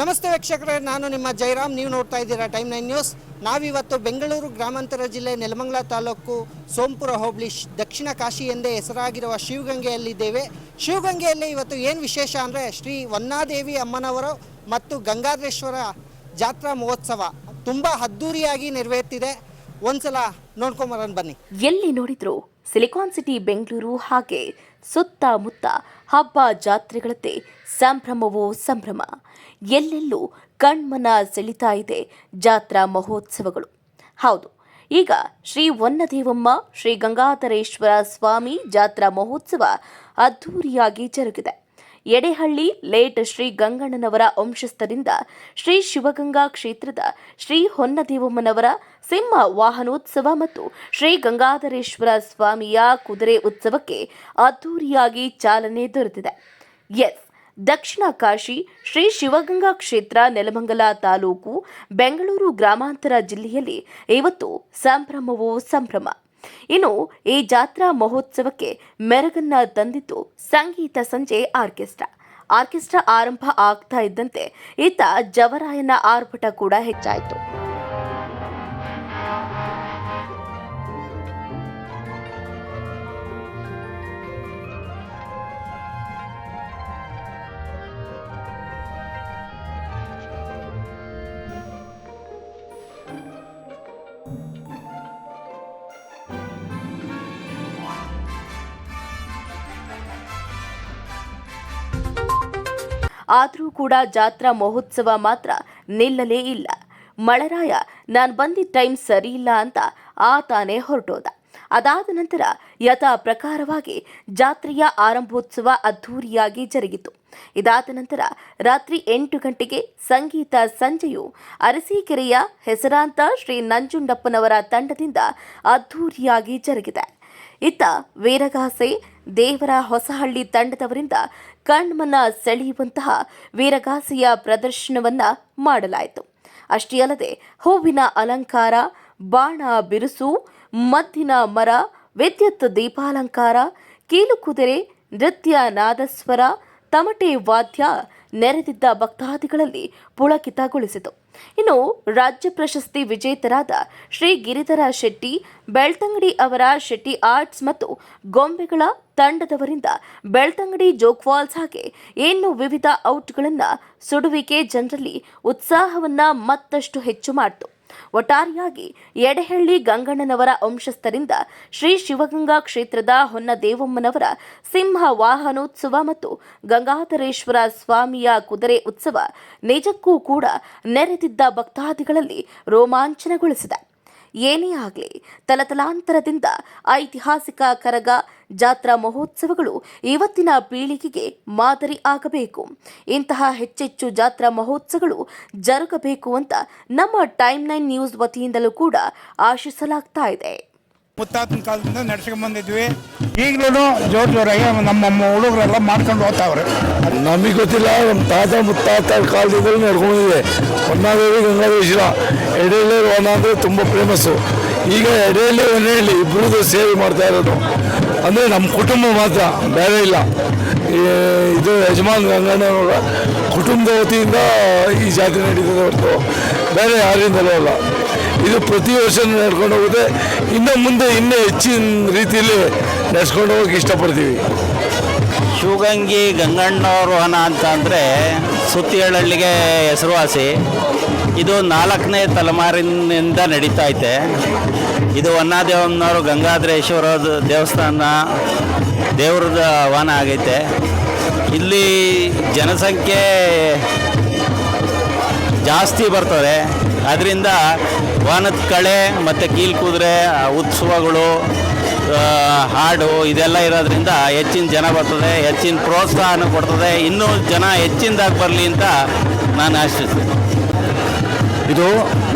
ನಮಸ್ತೆ ವೀಕ್ಷಕರೇ, ನಾನು ನಿಮ್ಮ ಜೈರಾಮ್. ನೀವು ನೋಡ್ತಾ ಇದ್ದೀರಾ ಟೈಮ್ ನೈನ್ ನ್ಯೂಸ್. ನಾವಿವತ್ತು ಬೆಂಗಳೂರು ಗ್ರಾಮಾಂತರ ಜಿಲ್ಲೆ ನೆಲಮಂಗಲ ತಾಲೂಕು ಸೋಂಪುರ ಹೋಬಳಿ ದಕ್ಷಿಣ ಕಾಶಿ ಎಂದೇ ಹೆಸರಾಗಿರುವ ಶಿವಗಂಗೆಯಲ್ಲಿದ್ದೇವೆ. ಶಿವಗಂಗೆಯಲ್ಲಿ ಇವತ್ತು ಏನು ವಿಶೇಷ ಅಂದರೆ ಶ್ರೀ ವನ್ನಾದೇವಿ ಅಮ್ಮನವರು ಮತ್ತು ಗಂಗಾಧರೇಶ್ವರ ಜಾತ್ರಾ ಮಹೋತ್ಸವ ತುಂಬ ಅದ್ದೂರಿಯಾಗಿ ನೆರವೇರ್ತಿದೆ. ಒಂದ್ಸಲ ನೋಡ್ಕೊಂಬರೋಣ ಬನ್ನಿ. ಎಲ್ಲಿ ನೋಡಿದ್ರು ಸಿಲಿಕಾನ್ ಸಿಟಿ ಬೆಂಗಳೂರು ಹಾಗೆ ಸುತ್ತಮುತ್ತ ಹಬ್ಬ ಜಾತ್ರೆಗಳಂತೆ ಸಂಭ್ರಮವೋ ಸಂಭ್ರಮ. ಎಲ್ಲೆಲ್ಲೂ ಕಣ್ಮನ ಸೆಳಿತಾ ಇದೆ ಜಾತ್ರಾ ಮಹೋತ್ಸವಗಳು. ಹೌದು, ಈಗ ಶ್ರೀ ವನ್ನದೇವಮ್ಮ, ಶ್ರೀ ಗಂಗಾಧರೇಶ್ವರ ಸ್ವಾಮಿ ಜಾತ್ರಾ ಮಹೋತ್ಸವ ಅದ್ಧೂರಿಯಾಗಿ ಜರುಗಿದೆ. ಎಡೆಹಳ್ಳಿ, ಲೇಟ್ ಶ್ರೀ ಗಂಗಣ್ಣನವರ ವಂಶಸ್ಥರಿಂದ ಶ್ರೀ ಶಿವಗಂಗಾ ಕ್ಷೇತ್ರದ ಶ್ರೀ ಹೊನ್ನದೇವಮ್ಮನವರ ಸಿಂಹ ವಾಹನೋತ್ಸವ ಮತ್ತು ಶ್ರೀ ಗಂಗಾಧರೇಶ್ವರ ಸ್ವಾಮಿಯ ಕುದುರೆ ಉತ್ಸವಕ್ಕೆ ಅದ್ಧೂರಿಯಾಗಿ ಚಾಲನೆ ದೊರೆತಿದೆ. ಎಸ್ ದಕ್ಷಿಣ ಕಾಶಿ ಶ್ರೀ ಶಿವಗಂಗಾ ಕ್ಷೇತ್ರ ನೆಲಮಂಗಲ ತಾಲೂಕು ಬೆಂಗಳೂರು ಗ್ರಾಮಾಂತರ ಜಿಲ್ಲೆಯಲ್ಲಿ ಇವತ್ತು ಸಂಭ್ರಮವೋ ಸಂಭ್ರಮ. ಇನ್ನು ಈ ಜಾತ್ರಾ ಮಹೋತ್ಸವಕ್ಕೆ ಮೆರಗನ್ನ ತಂದಿತು ಸಂಗೀತ ಸಂಜೆ ಆರ್ಕೆಸ್ಟ್ರಾ. ಆರ್ಕೆಸ್ಟ್ರಾ ಆರಂಭ ಆಗ್ತಾ ಇದ್ದಂತೆ ಈತ ಜವರಾಯನ ಆರ್ಭಟ ಕೂಡ ಹೆಚ್ಚಾಯಿತು. ಆದರೂ ಕೂಡ ಜಾತ್ರಾ ಮಹೋತ್ಸವ ಮಾತ್ರ ನಿಲ್ಲಲೇ ಇಲ್ಲ. ಮಳರಾಯ, ನಾನು ಬಂದಿದ್ದ ಟೈಮ್ ಸರಿ ಇಲ್ಲ ಅಂತ ಆತಾನೆ ಹೊರಟೋದ. ಅದಾದ ನಂತರ ಯಥಾ ಪ್ರಕಾರವಾಗಿ ಜಾತ್ರೆಯ ಆರಂಭೋತ್ಸವ ಅದ್ಧೂರಿಯಾಗಿ ಜರುಗಿತು. ಇದಾದ ನಂತರ ರಾತ್ರಿ ಎಂಟು ಗಂಟೆಗೆ ಸಂಗೀತ ಸಂಜೆಯು ಅರಸೀಕೆರೆಯ ಹೆಸರಾಂತ ಶ್ರೀ ನಂಜುಂಡಪ್ಪನವರ ತಂಡದಿಂದ ಅದ್ಧೂರಿಯಾಗಿ ಜರುಗಿದೆ. ಇತ್ತ ವೀರಗಾಸೆ ದೇವರ ಹೊಸಹಳ್ಳಿ ತಂಡದವರಿಂದ ಕಣ್ಮನ ಸೆಳೆಯುವಂತಹ ವೀರಗಾಸೆಯ ಪ್ರದರ್ಶನವನ್ನ ಮಾಡಲಾಯಿತು. ಅಷ್ಟೇ ಅಲ್ಲದೆ ಹೂವಿನ ಅಲಂಕಾರ, ಬಾಣ ಬಿರುಸು, ಮದ್ದಿನ ಮರ, ವಿದ್ಯುತ್ ದೀಪಾಲಂಕಾರ ಕೀಲುಕುದುರೆ ನೃತ್ಯ ನಾದಸ್ವರ, ತಮಟೆ ವಾದ್ಯ ನೆರೆದಿದ್ದ ಭಕ್ತಾದಿಗಳಲ್ಲಿ ಪುಳಕಿತಗೊಳಿಸಿತು. ಇನ್ನು ರಾಜ್ಯ ಪ್ರಶಸ್ತಿ ವಿಜೇತರಾದ ಶ್ರೀ ಗಿರಿಧರ ಶೆಟ್ಟಿ, ಬೆಳ್ತಂಗಡಿ ಅವರ ಶೆಟ್ಟಿ ಆರ್ಟ್ಸ್ ಮತ್ತು ಗೊಂಬೆಗಳ ತಂಡದವರಿಂದ ಬೆಳ್ತಂಗಡಿ ಜೋಕ್ವಾಲ್ಸ್ ಹಾಗೆ ಇನ್ನು ವಿವಿಧ ಔಟ್ಗಳನ್ನು ಸುಡುವಿಕೆ ಜನರಲ್ಲಿ ಉತ್ಸಾಹವನ್ನ ಮತ್ತಷ್ಟು ಹೆಚ್ಚು ಮಾಡಿತು. ಒಟ್ಟಾರೆಯಾಗಿ ಎಡೆಹಳ್ಳಿ ಗಂಗಣ್ಣನವರ ವಂಶಸ್ಥರಿಂದ ಶ್ರೀ ಶಿವಗಂಗಾ ಕ್ಷೇತ್ರದ ಹೊನ್ನದೇವಮ್ಮನವರ ಸಿಂಹ ವಾಹನೋತ್ಸವ ಮತ್ತು ಗಂಗಾಧರೇಶ್ವರ ಸ್ವಾಮಿಯ ಕುದುರೆ ಉತ್ಸವ ನಿಜಕ್ಕೂ ಕೂಡ ನೆರೆದಿದ್ದ ಭಕ್ತಾದಿಗಳಲ್ಲಿ ರೋಮಾಂಚನಗೊಳಿಸಿದೆ. ಏನೇ ಆಗಲಿ, ತಲತಲಾಂತರದಿಂದ ಐತಿಹಾಸಿಕ ಕರಗ, ಜಾತ್ರಾ ಮಹೋತ್ಸವಗಳು ಇವತ್ತಿನ ಪೀಳಿಗೆಗೆ ಮಾದರಿ ಆಗಬೇಕು. ಇಂತಹ ಹೆಚ್ಚೆಚ್ಚು ಜಾತ್ರಾ ಮಹೋತ್ಸವಗಳು ಜರುಗಬೇಕು ಅಂತ ನಮ್ಮ ಟೈಮ್ ನೈನ್ ನ್ಯೂಸ್ ವತಿಯಿಂದಲೂ ಕೂಡ ಆಶಿಸಲಾಗ್ತಾ ಇದೆ. ಮುತ್ತಾತನ ಕಾಲದಿಂದ ನಡ್ಸ್ಕೊಂಡ್ ಬಂದಿದ್ವಿ. ಈಗಲೂ ಜೋರ್ ಜೋರಾಗಿ ನಮ್ಮ ಹುಡುಗರೆಲ್ಲ ಮಾಡ್ಕೊಂಡು ಹೋಗ್ತಾವ್ರೆ. ನಮಗೆ ಗೊತ್ತಿಲ್ಲ ನಮ್ಮ ತಾತ ಮುತ್ತಾತ ಕಾಲದಿಂದಲೂ ನಡ್ಕೊಂಡಿದೆ ಹೊನ್ನಾದೇವಿ ಗಂಗಾಧೇಶ್ವರ ಎಡೆಯಲ್ಲಿ ವನ ಅಂದರೆ ತುಂಬ ಫೇಮಸ್ಸು ಈಗ ಎಡೆಯಲ್ಲಿ ಹೇಳಿ ಇಬ್ಬರದು ಸೇವೆ ಮಾಡ್ತಾ ಇರೋದು. ಅಂದರೆ ನಮ್ಮ ಕುಟುಂಬ ಮಾತ್ರ, ಬೇರೆ ಇಲ್ಲ. ಇದು ಯಜಮಾನ್ ಗಂಗಣ್ಣನವರ ಕುಟುಂಬದ ವತಿಯಿಂದ ಈ ಜಾತ್ರೆ ನಡೀತದೆ ಹೊರತು. ಬೇರೆ ಯಾರಿಂದಲೂ ಅಲ್ಲ. ಇದು ಪ್ರತಿ ವರ್ಷ ನಡ್ಕೊಂಡು ಹೋಗುತ್ತೆ. ಇನ್ನು ಮುಂದೆ, ಇನ್ನೂ ಹೆಚ್ಚಿನ ರೀತಿಯಲ್ಲಿ ನಡೆಸ್ಕೊಂಡು ಹೋಗಕ್ಕೆ ಇಷ್ಟಪಡ್ತೀವಿ. ಶಿವಗಂಗಿ ಗಂಗಣ್ಣವ್ರ ವನ ಅಂತ ಅಂದರೆ ಸುತ್ತಿಹಳ್ಳಿಗೆ ಹೆಸರುವಾಸಿ. ಇದು ನಾಲ್ಕನೇ ತಲೆಮಾರಿನಿಂದ ನಡೀತಾ ಐತೆ. ಇದು ಹೊನ್ನಾದೇವಮ್ಮನವರು ಗಂಗಾಧರೇಶ್ವರ ದೇವಸ್ಥಾನ ದೇವ್ರದ ವಾಹನ ಆಗೈತೆ. ಇಲ್ಲಿ ಜನಸಂಖ್ಯೆ ಜಾಸ್ತಿ ಬರ್ತದೆ. ಅದರಿಂದ ವಾನದ ಕಳೆ ಮತ್ತು ಕೀಲ್ ಕುದುರೆ ಉತ್ಸವಗಳು ಹಾಡು ಇದೆಲ್ಲ ಇರೋದ್ರಿಂದ ಹೆಚ್ಚಿನ ಜನ ಬರ್ತದೆ, ಹೆಚ್ಚಿನ ಪ್ರೋತ್ಸಾಹನ ಕೊಡ್ತದೆ. ಇನ್ನೂ ಜನ ಹೆಚ್ಚಿನದಾಗಿ ಬರಲಿ ಅಂತ ನಾನು ಆಶಿಸ್ತೀನಿ. ಇದು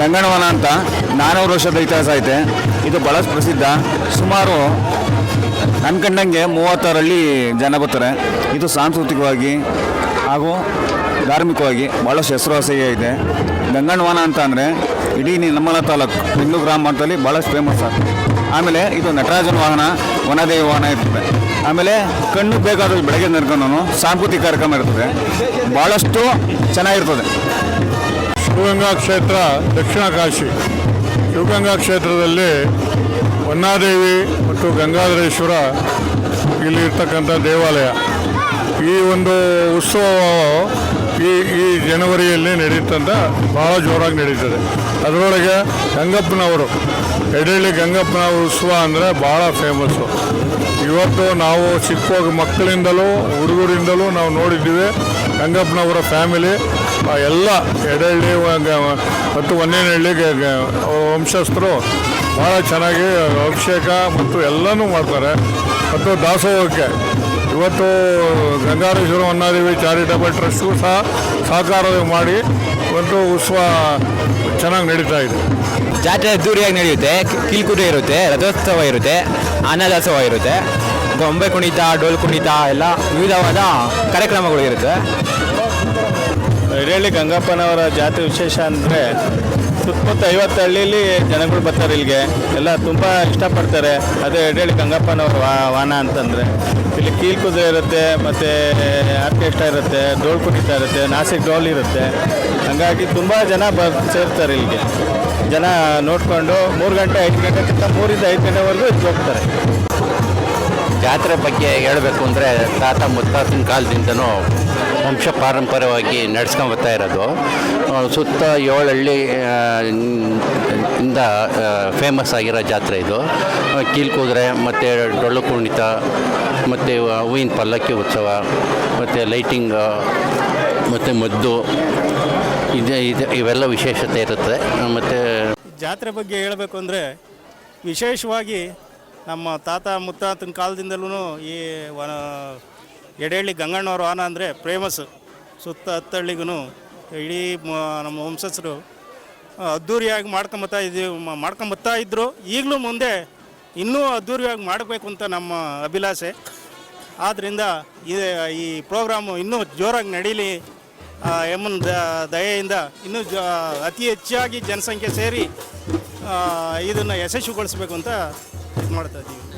ಗಂಗಣವನ ಅಂತ ನಾನ್ನೂರು ವರ್ಷದ ಇತಿಹಾಸ ಐತೆ. ಇದು ಭಾಳಷ್ಟು ಪ್ರಸಿದ್ಧ. ಸುಮಾರು ನನ್ನ ಕಂಡಂಗೆ ಮೂವತ್ತಾರಲ್ಲಿ ಜನ ಬರ್ತಾರೆ. ಇದು ಸಾಂಸ್ಕೃತಿಕವಾಗಿ ಹಾಗೂ ಧಾರ್ಮಿಕವಾಗಿ ಭಾಳಷ್ಟು ಹೆಸರುವಾಸಿಯಾಗಿದೆ ಇದೆ. ಗಂಗಣವನ ಅಂತ ಅಂದರೆ ಇಡೀ ನಮ್ಮಲ ತಾಲೂಕು, ಹಿಂದೂ ಗ್ರಾಮದಲ್ಲಿ ಭಾಳಷ್ಟು ಫೇಮಸ್ ಆಮೇಲೆ ಇದು ನಟರಾಜನ ವಾಹನ, ವನದೇವಿ ವಾಹನ ಇರ್ತದೆ. ಆಮೇಲೆ ಕಣ್ಣು ಬೇಕಾದ್ರೆ ಬೆಳಗ್ಗೆ ನಡ್ಕೊಂಡು ಸಾಂಸ್ಕೃತಿಕ ಕಾರ್ಯಕ್ರಮ ಇರ್ತದೆ. ಭಾಳಷ್ಟು ಚೆನ್ನಾಗಿರ್ತದೆ. ಶಿವಗಂಗಾ ಕ್ಷೇತ್ರ ದಕ್ಷಿಣ ಕಾಶಿ. ಶಿವಗಂಗಾ ಕ್ಷೇತ್ರದಲ್ಲಿ ಹೊನ್ನಾದೇವಿ ಮತ್ತು ಗಂಗಾಧರೇಶ್ವರ ಇಲ್ಲಿ ಇರ್ತಕ್ಕಂಥ ದೇವಾಲಯ. ಈ ಒಂದು ಉತ್ಸವ ಜನವರಿಯಲ್ಲಿ ನಡೆಯುತ್ತಂತ ಭಾಳ ಜೋರಾಗಿ ನಡೀತದೆ. ಅದರೊಳಗೆ ಗಂಗಪ್ಪನವರು ಎಡಳ್ಳಿ ಗಂಗಪ್ಪನವರು ಉತ್ಸವ ಅಂದರೆ ಭಾಳ ಫೇಮಸ್ಸು ಇವತ್ತು ನಾವು ಚಿಕ್ಕ ಮಕ್ಕಳಿಂದಲೂ, ಹುಡುಗರಿಂದಲೂ ನಾವು ನೋಡಿದ್ದೀವಿ ಗಂಗಪ್ಪನವರ ಫ್ಯಾಮಿಲಿ ಎಲ್ಲ ಎಡಹಳ್ಳಿ ಮತ್ತು ಒಂದೇನಹಳ್ಳಿ ವಂಶಸ್ಥರು ಭಾಳ ಚೆನ್ನಾಗಿ ಅಭಿಷೇಕ ಮತ್ತು ಎಲ್ಲನೂ ಮಾಡ್ತಾರೆ. ಮತ್ತು ದಾಸೋಹಕ್ಕೆ ಇವತ್ತು ಗಂಗಾರೇಶ್ವರ ಹೊನ್ನಾದೇವಿ ಚಾರಿಟಬಲ್ ಟ್ರಸ್ಟು ಸಹ ಸಹಕಾರ ಮಾಡಿ ಒಂದು ಉತ್ಸವ ಚೆನ್ನಾಗಿ ನಡೀತಾ ಇದೆ. ಜಾತ್ರೆ ಅದ್ದೂರಿಯಾಗಿ ನಡೆಯುತ್ತೆ. ಕಿಲ್ಕುಟೆ ಇರುತ್ತೆ ರಥೋತ್ಸವ ಇರುತ್ತೆ ಅನ್ನದಾಸವ ಇರುತ್ತೆ. ಗೊಂಬೆ ಕುಣಿತ ಡೋಲ್ ಕುಣಿತ ಎಲ್ಲ ವಿವಿಧವಾದ ಕಾರ್ಯಕ್ರಮಗಳು ಇರುತ್ತೆ. ಹಿರೇಳಿ ಗಂಗಪ್ಪನವರ ಜಾತ್ರೆ ವಿಶೇಷ ಅಂದರೆ ಸುತ್ತಮುತ್ತ ಐವತ್ತು ಹಳ್ಳಿಲಿ ಜನಗಳು ಬರ್ತಾರೆ ಇಲ್ಲಿಗೆ. ಎಲ್ಲ ತುಂಬ ಇಷ್ಟಪಡ್ತಾರೆ. ಅದೇ ಎಡೇಳಿ ಗಂಗಪ್ಪನವರ ವಾ, ವಾಹನ ಅಂತಂದರೆ. ಇಲ್ಲಿ ಕೀಲ್ ಕುದುರೆ ಇರುತ್ತೆ, ಮತ್ತು ಆರ್ಕೆಸ್ಟ್ರಾ ಇರುತ್ತೆ, ಡೋಲ್ ಕುಣಿತ ಇರುತ್ತೆ, ನಾಸಿಕ್ ಡೋಲ್ ಇರುತ್ತೆ. ಹಾಗಾಗಿ ತುಂಬ ಜನ ಬ ಸೇರ್ತಾರೆ ಇಲ್ಲಿಗೆ. ಜನ ನೋಡಿಕೊಂಡು ಮೂರು ಗಂಟೆ, ಐದು ಗಂಟೆಗಿಂತ ಮೂರಿಂದ ಐದು ಗಂಟೆವರೆಗೂ ಇಲ್ಲಿ ಹೋಗ್ತಾರೆ. ಜಾತ್ರೆ ಬಗ್ಗೆ ಹೇಳಬೇಕು ಅಂದರೆ ತಾತ ಮುತ್ತಾತನ ಕಾಲದಿಂದನೂ ವಂಶ ಪಾರಂಪರ್ಯವಾಗಿ ನಡೆಸ್ಕೊಂಬರ್ತಾ ಇರೋದು. ಸುತ್ತ ಏಳಹಳ್ಳಿ ಇಂದ ಫೇಮಸ್ ಆಗಿರೋ ಜಾತ್ರೆ ಇದು. ಕೀಲ್ಕುದುರೆ, ಮತ್ತು ಡೊಳ್ಳು ಕುಣಿತ ಮತ್ತು ಹೂವಿನ ಪಲ್ಲಕ್ಕಿ ಉತ್ಸವ, ಮತ್ತು ಲೈಟಿಂಗ್ ಮತ್ತು ಮದ್ದು, ಇದೆ ಇದೆ, ಇವೆಲ್ಲ ವಿಶೇಷತೆ ಇರುತ್ತೆ. ಮತ್ತು ಜಾತ್ರೆ ಬಗ್ಗೆ ಹೇಳಬೇಕು ಅಂದರೆ, ವಿಶೇಷವಾಗಿ ನಮ್ಮ ತಾತ ಮುತ್ತಾತನ ಕಾಲದಿಂದಲೂ ಈ ಎಡೆಹಳ್ಳಿ ಗಂಗಣ್ಣವ್ರ ವಾಹನ ಅಂದರೆ ಫೇಮಸ್ಸು ಸುತ್ತ ಹತ್ತಳ್ಳಿಗೂ ಇಡೀ ನಮ್ಮ ವಂಶಸ್ಥರು ಅದ್ಧೂರಿಯಾಗಿ ಮಾಡ್ಕೊಂಬತ್ತಾ ಇದ್ದೀವಿ ಮಾಡ್ಕೊಂಬತ್ತಾ ಇದ್ದರು ಈಗಲೂ ಮುಂದೆ ಇನ್ನೂ ಅದ್ಧೂರಿಯಾಗಿ ಮಾಡಬೇಕು ಅಂತ ನಮ್ಮ ಅಭಿಲಾಷೆ. ಆದ್ದರಿಂದ ಇದೇ, ಈ ಪ್ರೋಗ್ರಾಮು ಇನ್ನೂ ಜೋರಾಗಿ ನಡೀಲಿ. ಎಮ್ಮನ್ ದಯೆಯಿಂದ ಇನ್ನೂ ಜ, ಅತಿ ಹೆಚ್ಚಾಗಿ ಜನಸಂಖ್ಯೆ ಸೇರಿ ಇದನ್ನು ಯಶಸ್ವಿಗೊಳಿಸಬೇಕು ಅಂತ ಇದು ಮಾಡ್ತಾ ಇದ್ದೀವಿ.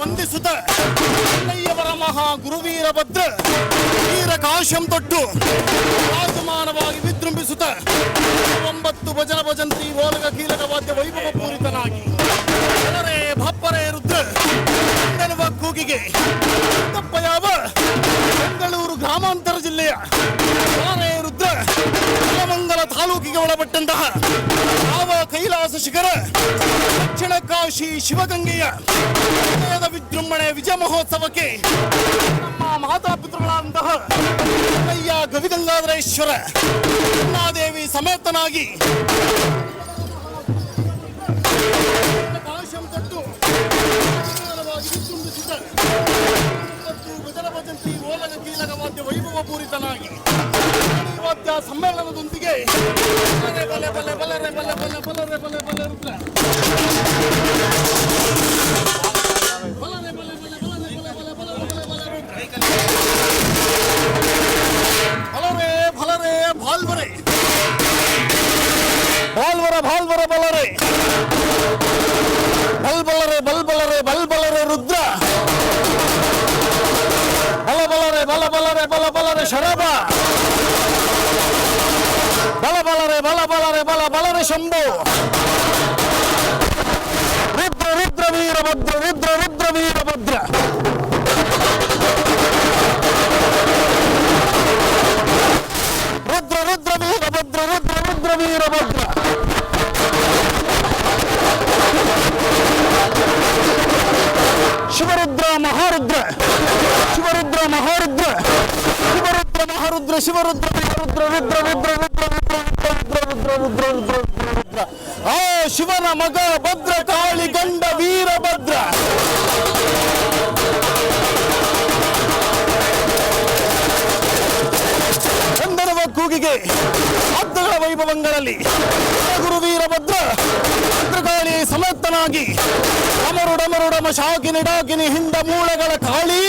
ವಂದಿಸುತ್ತ ಅಣ್ಣಯ್ಯವರ ಮಹಾ ಗುರುವೀರಭದ್ರ ವೀರ ಕಾಶಂ ತೊಟ್ಟು ರಾಜಮಾನವಾಗಿ ವಿಜೃಂಭಿಸುತ್ತ ಒಂಬತ್ತು ಭಜನ ಭಜಂತ್ರಿ ಓಲಗ ಕೀಲಕ ವಾದ್ಯ ವೈಭವ ಪೂರಿತನಾಗಿ ಜನರೇ ಭಪ್ಪರೇ ರುದ್ರ ನೆನವ ಕೂಗಿಗೆ ತಪ್ಪ ಯಾವ ಬೆಂಗಳೂರು ಗ್ರಾಮಾಂತರ ಜಿಲ್ಲೆಯ ತಾಲೂಕಿಗೆ ಒಳಪಟ್ಟಂತಹ ಯಾವ ಕೈಲಾಸ ಶಿಖರ ದಕ್ಷಿಣ ಕಾಶಿ ಶಿವಗಂಗೆಯ ವಿಜೃಂಭಣೆ ವಿಜಯ ಮಹೋತ್ಸವಕ್ಕೆ ನಮ್ಮ ಮಾತಾಪಿತೃಗಳಾದಂತಹ ಅಯ್ಯ ಗವಿಗಂಗಾಧರೇಶ್ವರ ದೇವಿ ಸಮೇತನಾಗಿ ಕಾಶಂ ತಟ್ಟು ಭಜನ ಭಜಂತಿ ಓಲಗ ಕೀಲಗ ವಾದ್ಯ ವೈಭವ ಪೂರಿತನಾಗಿ ವಾದ್ಯ ಸಮ್ಮೇಳನದೊಂದಿಗೆ ವೀರಭದ್ರ ರುದ್ರ ರುದ್ರ ವೀರಭದ್ರ ರುದ್ರ ರುದ್ರ ವೀರಭದ್ರ ರುದ್ರ ರುದ್ರ ವೀರಭದ್ರ ಶಿವರುದ್ರ ಮಹಾರುದ್ರ ಶಿವರುದ್ರ ಮಹಾರುದ್ರ ಶಿವರುದ್ರ ಮಹಾರುದ್ರ ಶಿವರುದ್ರ ರುದ್ರ ರುದ್ರ ರುದ್ರ ರುದ್ರ ರುದ್ರ ರುದ್ರ ರುದ್ರ ರುದ್ರ ರುದ್ರ ರುದ್ರ ರುದ್ರ ಆ ಶಿವನ ಮಗ ಭದ್ರ ಕಾಳಿ ಗಂಡ ವೀರಭದ್ರ. ಚಂದನವ ಕೂಗಿಗೆ ಭದ್ರಗಳ ವೈಭವಂಗಳಲ್ಲಿ. ಗುರು ವೀರಭದ್ರ ಭದ್ರಕಾಳಿ ಸಮರ್ಥನಾಗಿ ಅಮರುಡಮರುಡಮ ಶಾಕಿನಿ ಡಾಕಿನಿ ಹಿಂದ ಮೂಳೆಗಳ ಕಾಳಿ.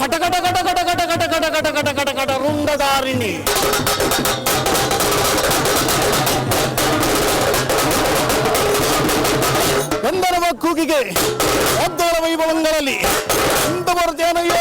ಕಟ ಕಟ ಕಟ ಕಟ ಕಟ ಕಟ ಕಟ ಕಟ ಕಟ ಕಟ ಕಟ ರುಂಡದಾರಿಣಿ. ಒಂದರವ ಕೂಗಿಗೆ ಅದ್ದರ ವೈಭವಗಳಲ್ಲಿ ಇಂದು ಬರ್ತೇನೆಯೋ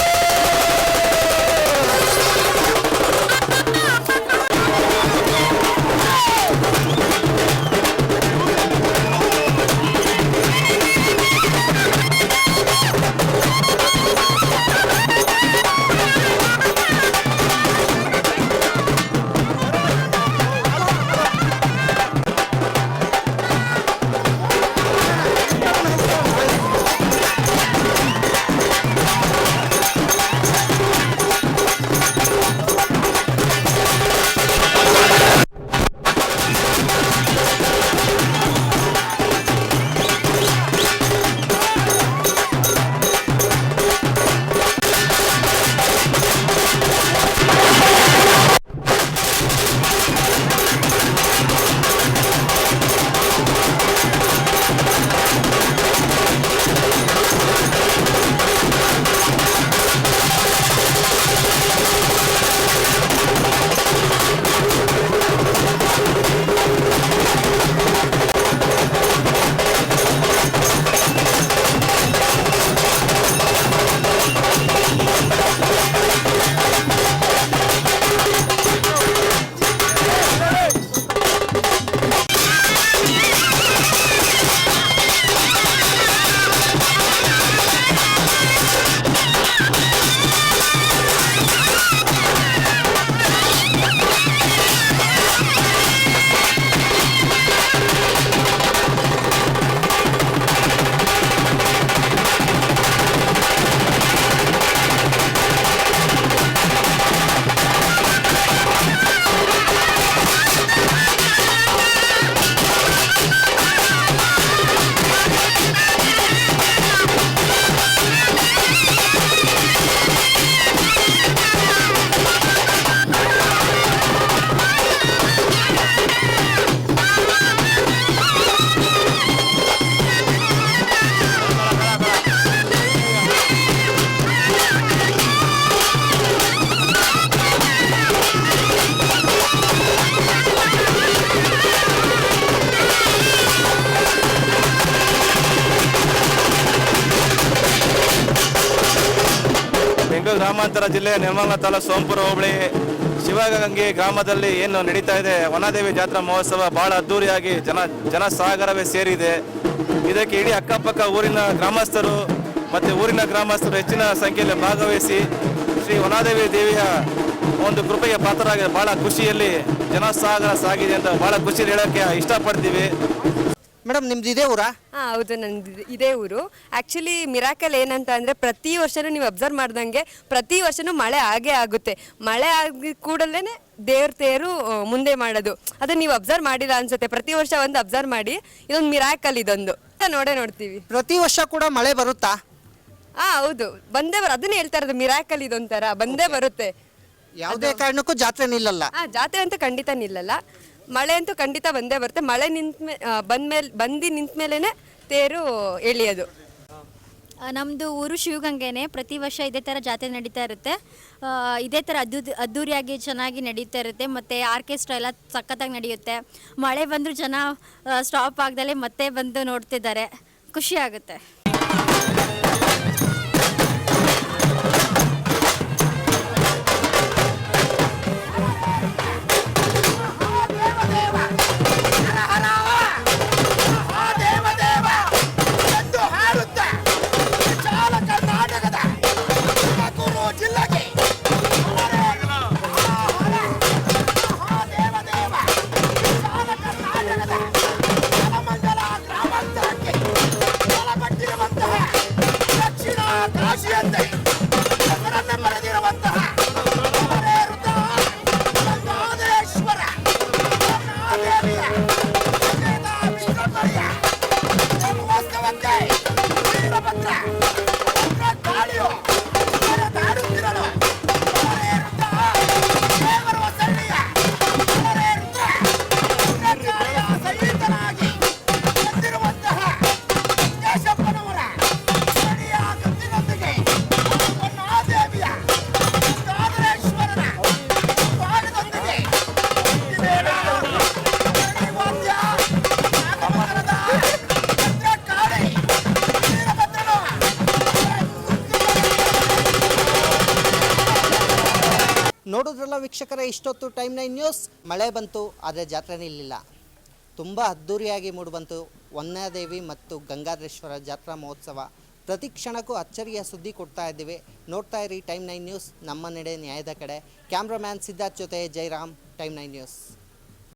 ಬೆಂಗಳೂರು ಗ್ರಾಮಾಂತರ ಜಿಲ್ಲೆ ನಿರ್ಮಲ ತಾಲೂಕು ಸೋಂಪುರ ಹೋಬಳಿ ಶಿವಗಂಗೆ ಗ್ರಾಮದಲ್ಲಿ ಏನು ನಡೀತಾ ಇದೆ? ವನದೇವಿ ಜಾತ್ರಾ ಮಹೋತ್ಸವ ಬಹಳ ಅದ್ದೂರಿಯಾಗಿ ಜನ ಜನಸಾಗರವೇ ಸೇರಿದೆ. ಇದಕ್ಕೆ ಇಡೀ ಅಕ್ಕಪಕ್ಕ ಊರಿನ ಗ್ರಾಮಸ್ಥರು ಮತ್ತು ಊರಿನ ಗ್ರಾಮಸ್ಥರು ಹೆಚ್ಚಿನ ಸಂಖ್ಯೆಯಲ್ಲಿ ಭಾಗವಹಿಸಿ ಶ್ರೀ ವನಾದೇವಿ ದೇವಿಯ ಒಂದು ಕೃಪೆಗೆ ಪಾತ್ರರಾಗಿದೆ ಬಹಳ ಖುಷಿಯಲ್ಲಿ ಜನಸಾಗರ ಸಾಗಿದೆ ಅಂತ ಬಹಳ ಖುಷಿಯಲ್ಲಿ ಹೇಳೋಕ್ಕೆ ಇಷ್ಟಪಡ್ತೀವಿ. ಮೇಡಮ್ ನಿಮ್ದು ಇದೇ ಊರಾ? ಹಾ ಹೌದು ನಂದು ಇದೇ ಊರು. ಆ್ಯಕ್ಚುಲಿ ಮಿರಾಕಲ್ ಏನಂತ ಅಂದರೆ ಪ್ರತಿ ವರ್ಷನೂ ನೀವು ಅಬ್ಸರ್ವ್ ಮಾಡ್ದಂಗೆ ಪ್ರತಿ ವರ್ಷನೂ ಮಳೆ ಆಗೇ ಆಗುತ್ತೆ. ಮಳೆ ಆಗಿ ಕೂಡಲೇ ದೇವ್ರ ತೇರು ಆ, ಮುಂದೆ ಮಾಡೋದು. ಅದನ್ನ ನೀವು ಅಬ್ಸರ್ವ್ ಮಾಡಿಲ್ಲ ಅನ್ಸುತ್ತೆ. ಪ್ರತಿ ವರ್ಷ ಒಂದು ಅಬ್ಸರ್ವ್ ಮಾಡಿ. ಇದೊಂದು ಮಿರಾಕಲ್ ಇದೊಂದು. ನೋಡೇ ನೋಡ್ತೀವಿ. ಪ್ರತಿ ವರ್ಷ ಕೂಡ ಮಳೆ ಬರುತ್ತಾ? ಹಾ ಹೌದು. ಬಂದೇ ಬರ ಅದನ್ನ ಹೇಳ್ತಾ ಇರೋದು ಮಿರಾಕಲ್ ಇದೊಂಥರ. ಬಂದೇ ಬರುತ್ತೆ. ಯಾವುದೇ ಕಾರಣಕ್ಕೂ ಜಾತ್ರೆ ನಿಲ್ಲಲ್ಲ. ಹಾ ಜಾತ್ರೆ ಅಂತ ಖಂಡಿತ ನಿಲ್ಲಲ್ಲ. ಮಳೆ ಅಂತೂ ಖಂಡಿತ ಬಂದೇ ಬರುತ್ತೆ. ಮಳೆ ನಿಂತ ಬಂದ್ಮೇಲೆ ಬಂದು ನಿಂತ ತೇರು ಎಳಿಯೋದು. ನಮ್ಮದು ಊರು ಶಿವಗಂಗೆನೇ. ಪ್ರತಿ ವರ್ಷ ಇದೇ ಥರ ಜಾತ್ರೆ ನಡೀತಾ ಇರುತ್ತೆ. ಇದೇ ಥರ ಅದ್ದು ಅದ್ದೂರಿಯಾಗಿ ಚೆನ್ನಾಗಿ ನಡೀತಾ ಇರುತ್ತೆ. ಮತ್ತು ಆರ್ಕೆಸ್ಟ್ರಾ ಎಲ್ಲ ಸಖತ್ತಾಗಿ ನಡೆಯುತ್ತೆ. ಮಳೆ ಬಂದರೂ ಜನ ಸ್ಟಾಪ್ ಆಗ್ದಲೇ ಮತ್ತೆ ಬಂದು ನೋಡ್ತಿದ್ದಾರೆ. ಖುಷಿ ಆಗುತ್ತೆ. ವೀಕ್ಷಕರೇ, ಇಷ್ಟೊತ್ತು ಟೈಮ್ ನೈನ್ ನ್ಯೂಸ್. ಮಳೆ ಬಂತು, ಆದರೆ ಜಾತ್ರೆ ನಿಲ್ಲಿಲ್ಲ ತುಂಬ ಅದ್ಧೂರಿಯಾಗಿ ಮೂಡಿಬಂತು ವನ್ಯಾದೇವಿ ಮತ್ತು ಗಂಗಾಧರೇಶ್ವರ ಜಾತ್ರಾ ಮಹೋತ್ಸವ. ಪ್ರತಿ ಕ್ಷಣಕ್ಕೂ ಅಚ್ಚರಿಯ ಸುದ್ದಿ ಕೊಡ್ತಾ ಇದ್ದೀವಿ. ನೋಡ್ತಾ ಇರಿ ಟೈಮ್ ನೈನ್ ನ್ಯೂಸ್. ನಮ್ಮ ನಡೆ ನ್ಯಾಯದ ಕಡೆ. ಕ್ಯಾಮ್ರಾಮ್ಯಾನ್ ಸಿದ್ಧಾರ್ಥ್ ಜೊತೆ ಜೈರಾಮ್, ಟೈಮ್ ನೈನ್ ನ್ಯೂಸ್.